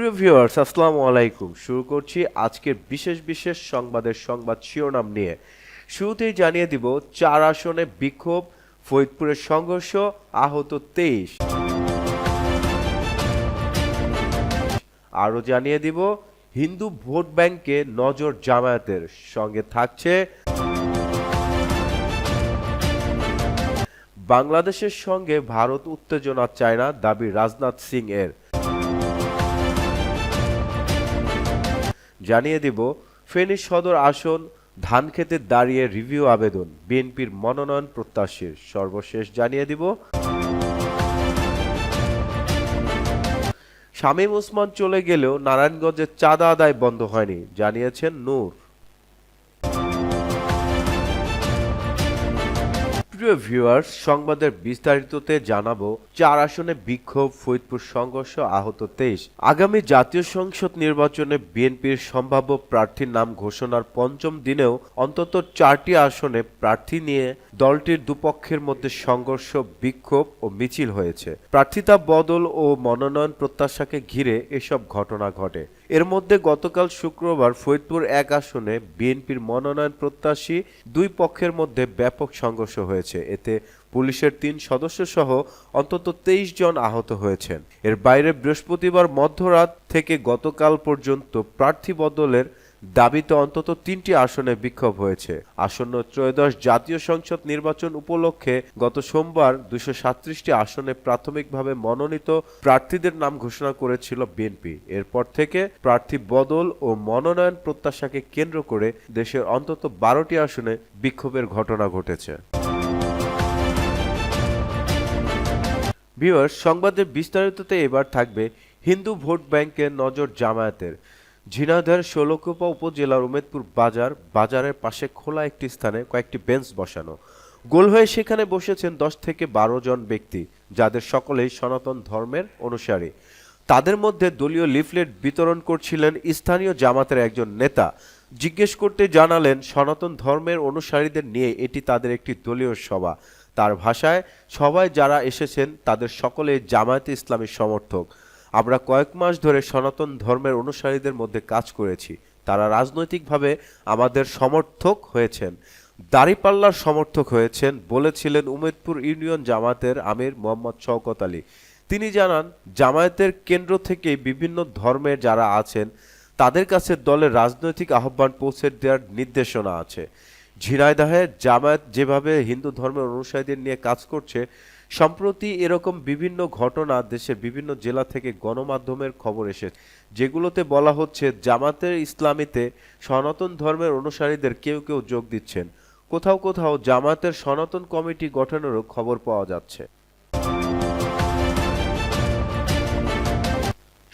প্রিয় ভিউয়ার্স, আসসালামু আলাইকুম। শুরু করছি আজকের বিশেষ বিশেষ সংবাদের সংবাদ শিরোনাম নিয়ে। শুরুতেই জানিয়ে দিব, চার আসনে বিক্ষোভ, ফরিদপুরের সংঘর্ষ, আহত তেইশ। আরও জানিয়ে দিব, হিন্দু ভোট ব্যাংকে নজর জামায়াতের সঙ্গে থাকছে। বাংলাদেশের সঙ্গে ভারত উত্তেজনা চায় না দাবি রাজনাথ সিং এর। জানিয়ে দিব ফেনী সদর আসন, ধান খেতে দাঁড়িয়ে রিভিউ আবেদন, বিএনপির মনোনয়ন প্রত্যাশীর সর্বশেষ জানিয়ে দিব। শামীম ওসমান চলে গেলেও নারায়ণগঞ্জের চাঁদা আদায় বন্ধ হয়নি, জানিয়েছেন নূর। প্রিয় ভিউয়ার্স, সংবাদের বিস্তারিততে জানাব, চার আসনে বিক্ষোভ, ফরিদপুর সংঘর্ষ আহত তেইশ। আগামী জাতীয় সংসদ নির্বাচনে বিএনপির সম্ভাব্য প্রার্থীর নাম ঘোষণার পঞ্চম দিনেও অন্তত চারটি আসনে প্রার্থী নিয়ে দলটির দুপক্ষের মধ্যে সংঘর্ষ, বিক্ষোভ ও মিছিল হয়েছে। প্রার্থিতা, বদল ও মনোনয়ন প্রত্যাশাকে ঘিরে এসব ঘটনা ঘটে। এর মধ্যে গতকাল শুক্রবার ফরিদপুর এক আসনে বিএনপির মনোনয়ন প্রত্যাশী দুই পক্ষের মধ্যে ব্যাপক সংঘর্ষ হয়েছে। এতে পুলিশের তিন সদস্য সহ অন্তত তেইশ জন আহত হয়েছেন। এর বাইরে বৃহস্পতিবার মধ্যরাত থেকে গতকাল পর্যন্ত প্রার্থী বদলের দাবিতে অন্তত তিনটি আসনে বিক্ষোভ হয়েছে। আসন্ন ত্রয়োদশ জাতীয় সংসদ নির্বাচন উপলক্ষে গত সোমবার দুশো সাতত্রিশটি আসনে প্রাথমিকভাবে মনোনীত প্রার্থীদের নাম ঘোষণা করেছিল বিএনপি। এরপর থেকে প্রার্থী বদল ও মনোনয়ন প্রত্যাশাকে কেন্দ্র করে দেশের অন্তত বারোটি আসনে বিক্ষোভের ঘটনা ঘটেছে। ভিউয়ার্স, সংবাদের বিস্তারিততে এবার থাকবে হিন্দু ভোট ব্যাংকের নজর জামায়াতের। ঝিনাইদহের ষোলকোপা উপজেলার উমেদপুর বাজার, বাজারের পাশে খোলা একটি স্থানে কয়েকটি বেঞ্চ বসানো। গোল হয়ে সেখানে বসেছেন দশ থেকে বারো জন ব্যক্তি, যাদের সকলেই সনাতন ধর্মের অনুসারী। তাদের মধ্যে দলীয় লিফলেট বিতরণ করছিলেন স্থানীয় জামাতের একজন নেতা। জিজ্ঞেস করতে জানালেন, সনাতন ধর্মের অনুসারীদের নিয়ে এটি তাদের একটি দলীয় সভা। তার ভাষায় সবাই যারা এসেছেন, তাদের সকলে জামায়াতে ইসলামীর সমর্থক। আমরা কয়েক মাস ধরে সনাতন ধর্মের অনুসারীদের মধ্যে কাজ করেছি। তারা রাজনৈতিকভাবে আমাদের সমর্থক হয়েছেন। দাড়িপাল্লার সমর্থক হয়েছেন, বলেছিলেন উমেদপুর ইউনিয়ন জামাতের আমির মোহাম্মদ শওকত আলী। তিনি জানান, জামায়াতের কেন্দ্র থেকে বিভিন্ন ধর্মের যারা আছেন, তাদের কাছে দলের রাজনৈতিক আহ্বান পৌঁছে দেওয়ার নির্দেশনা আছে। ঝিনাইদহে জামায়াত যেভাবে হিন্দু ধর্মের অনুসারীদের নিয়ে কাজ করছে, সম্প্রতি এরকম বিভিন্ন ঘটনা দেশের বিভিন্ন জেলা থেকে গণমাধ্যমের খবর এসেছে, যেগুলোতে বলা হচ্ছে জামাতের ইসলামীতে সনাতন ধর্মের অনুসারীদের কেউ কেউ যোগ দিচ্ছেন। কোথাও কোথাও জামাতের সনাতন কমিটি গঠনেরও খবর পাওয়া যাচ্ছে।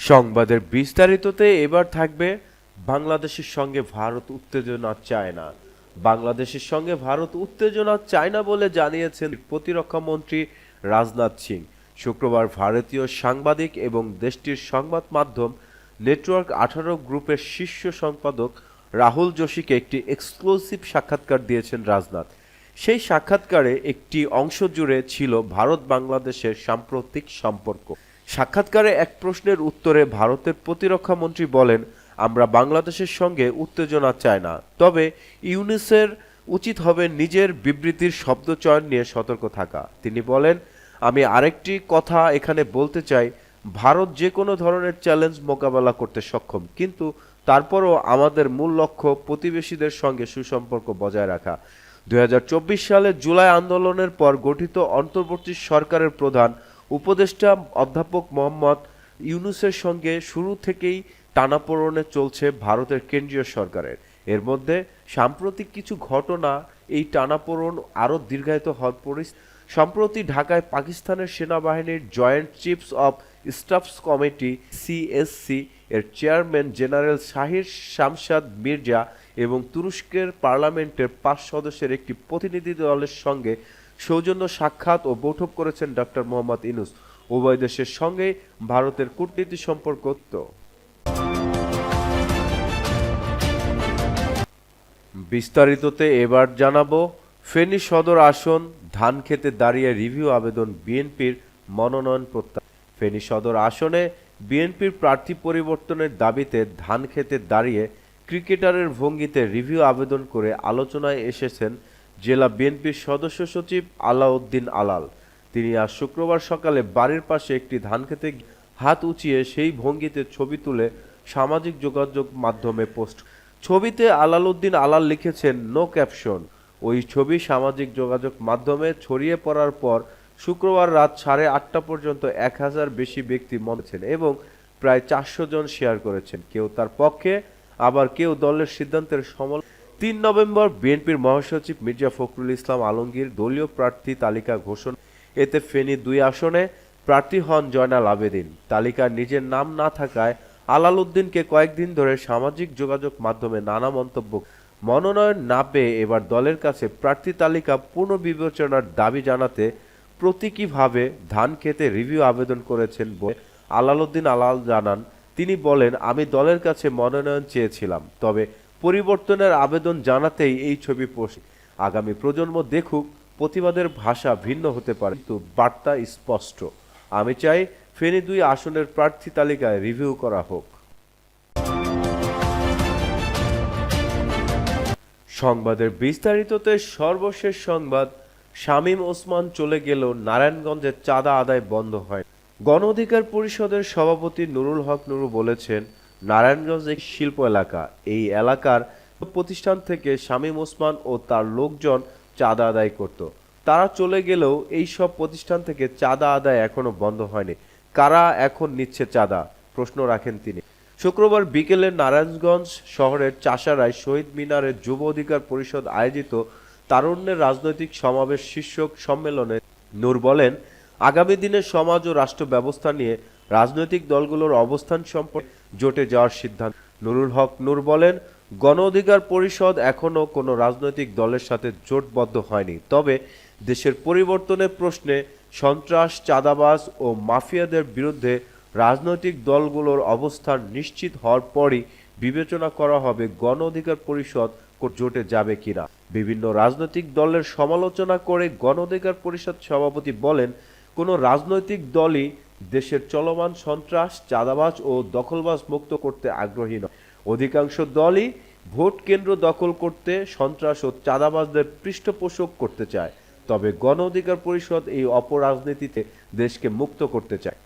সংবাদের বিস্তারিততে এবার থাকবে বাংলাদেশের সঙ্গে ভারত, উত্তেজনা চায় না বাংলাদেশের সঙ্গে ভারত উত্তেজনা চায় না বলে জানিয়েছেন প্রতিরক্ষা মন্ত্রী রাজনাথ সিং। শুক্রবার ভারতীয় সাংবাদিক এবং দেশটির সংবাদ মাধ্যম নেটওয়ার্ক আঠারো গ্রুপের শীর্ষ সম্পাদক রাহুল যোশীকে একটি এক্সক্লুসিভ সাক্ষাৎকার দিয়েছেন রাজনাথ। সেই সাক্ষাৎকারে একটি অংশ জুড়ে ছিল ভারত বাংলাদেশের সাম্প্রতিক সম্পর্ক। সাক্ষাৎকারে এক প্রশ্নের উত্তরে ভারতের প্রতিরক্ষা মন্ত্রী বলেন আমরা বাংলাদেশের সঙ্গে উত্তেজনা চাই না। তবে ইউনিসের উচিত হবে নিজের বিবৃতির শব্দ চয়ন নিয়ে সতর্ক থাকা। তিনি বলেন, আমি আরেকটি কথা এখানে বলতে চাই। ভারত যে কোনো ধরনের চ্যালেঞ্জ মোকাবেলা করতে সক্ষম, কিন্তু তারপরও আমাদের মূল লক্ষ্য প্রতিবেশীদের সঙ্গে সুসম্পর্ক বজায় রাখা। দুই হাজার চব্বিশ সালে জুলাই আন্দোলনের পর গঠিত অন্তর্বর্তী সরকারের প্রধান উপদেষ্টা অধ্যাপক মোহাম্মদ ইউনুসের সঙ্গে শুরু থেকেই টানাপোড়নে চলছে ভারতের কেন্দ্রীয় সরকারের। এর মধ্যে সাম্প্রতিক কিছু ঘটনা এই টানাপোড়ন আরও দীর্ঘায়িত হওয়ার পরিস্থিতি সম্প্রতি ঢাকায় পাকিস্তানের সেনাবাহিনীর joint chiefs of staffs committee CSC এর চেয়ারম্যান জেনারেল শাহির শামশাদ মির্জা এবং তুরস্কের পার্লামেন্টের পাঁচ সদস্যের একটি প্রতিনিধি দলের সঙ্গে সৌজন্য সাক্ষাৎ ও বৈঠক করেছেন ডক্টর মোহাম্মদ ইনুস। উভয় দেশের সঙ্গে ভারতের কূটনীতি সম্পর্ক বিস্তারিততে এবার জানাব, ফেনী সদর আসন ধান খেতে দাঁড়িয়ে রিভিউ আবেদন বিএনপির মনোনয়ন প্রত্যাশা ফেনী সদর আসনে বিএনপির প্রার্থী পরিবর্তনের দাবিতে ধান খেতে দাঁড়িয়ে ক্রিকেটারের ভঙ্গিতে রিভিউ আবেদন করে আলোচনায় এসেছেন জেলা বিএনপির সদস্য সচিব আলাউদ্দিন আলাল। তিনি আজ শুক্রবার সকালে বাড়ির পাশে একটি ধান খেতে হাত উঁচিয়ে সেই ভঙ্গিতে ছবি তুলে সামাজিক যোগাযোগ মাধ্যমে পোস্ট ছবিতে আলালউদ্দিন আলাল লিখেছেন নো ক্যাপশন ওই ছবি সামাজিক যোগাযোগ মাধ্যমে ছড়িয়ে পড়ার পর শুক্রবার রাত সাড়ে আটটা পর্যন্ত এক হাজার বেশি ব্যক্তি মনেছেন এবং প্রায় চারশো জন শেয়ার করেছেন। কেউ তার পক্ষে, আবার কেউ দলের সিদ্ধান্তের সমল তিন নভেম্বর বিএনপির মহাসচিব মির্জা ফখরুল ইসলাম আলমগীর দলীয় প্রার্থী তালিকা ঘোষণা এতে ফেনী দুই আসনে প্রার্থী হন জয়নাল আবেদিন। তালিকায় নিজের নাম না থাকায় আলাল উদ্দিনকে কয়েকদিন ধরে সামাজিক যোগাযোগ মাধ্যমে নানা মন্তব্য। মনোনয়ন না পেয়ে এবার দলের কাছে প্রার্থী তালিকা পুনর্বিবেচনার দাবি জানাতে প্রতীকীভাবে ধান খেতে রিভিউ আবেদন করেছেন বলে আলালউদ্দিন আলাল জানান। তিনি বলেন, আমি দলের কাছে মনোনয়ন চেয়েছিলাম, তবে পরিবর্তনের আবেদন জানাতেই এই ছবি পোস্ট। আগামী প্রজন্ম দেখুক, প্রতিবাদের ভাষা ভিন্ন হতে পারে। কিন্তু বার্তা স্পষ্ট। আমি চাই ফেনী দুই আসনের প্রার্থী তালিকায় রিভিউ করা হোক। সংবাদের বিস্তারিততে সর্বশেষ সংবাদ, শামীম ওসমান চলে গেলেও নারায়ণগঞ্জে, চাঁদা আদায় বন্ধ হয়। গণ অধিকার পরিষদের সভাপতি নুরুল হক নুরু বলেছেন, নারায়ণগঞ্জ এক শিল্প এলাকা। এই এলাকার প্রতিষ্ঠান থেকে শামীম ওসমান ও তার লোকজন চাঁদা আদায় করত। তারা চলে গেলেও এই সব প্রতিষ্ঠান থেকে চাঁদা আদায় এখনও বন্ধ হয়নি। কারা এখন নিচ্ছে চাঁদা? প্রশ্ন রাখেন তিনি। শুক্রবার বিকেলে নারায়ণগঞ্জ শহরের চাষারায় শহীদ মিনারে যুব অধিকার পরিষদ আয়োজিত তারুণ্যের রাজনৈতিক সমাবেশ শীর্ষক সম্মেলনে নূর বলেন, আগামী দিনে সমাজ ও রাষ্ট্র ব্যবস্থা নিয়ে রাজনৈতিক দলগুলোর অবস্থান সম্পর্কে জোটে যাওয়ার সিদ্ধান্ত। নুরুল হক নূর বলেন, গণ অধিকার পরিষদ এখনও কোনো রাজনৈতিক দলের সাথে জোটবদ্ধ হয়নি। তবে দেশের পরিবর্তনের প্রশ্নে সন্ত্রাস, চাঁদাবাজ ও মাফিয়াদের বিরুদ্ধে রাজনৈতিক দলগুলোর অবস্থান নিশ্চিত হওয়ার পরই বিবেচনা করা হবে গণ অধিকার পরিষদ জোটে যাবে কিনা। বিভিন্ন রাজনৈতিক দলের সমালোচনা করে গণ অধিকার পরিষদ সভাপতি বলেন, কোনো রাজনৈতিক দলই দেশের চলমান সন্ত্রাস, চাঁদাবাজ ও দখলবাজ মুক্ত করতে আগ্রহী নয়। অধিকাংশ দলই ভোট কেন্দ্র দখল করতে সন্ত্রাস ও চাঁদাবাজদের পৃষ্ঠপোষক করতে চায়। তবে গণ অধিকার পরিষদ এই অপরাজনীতিতে দেশকে মুক্ত করতে চায়।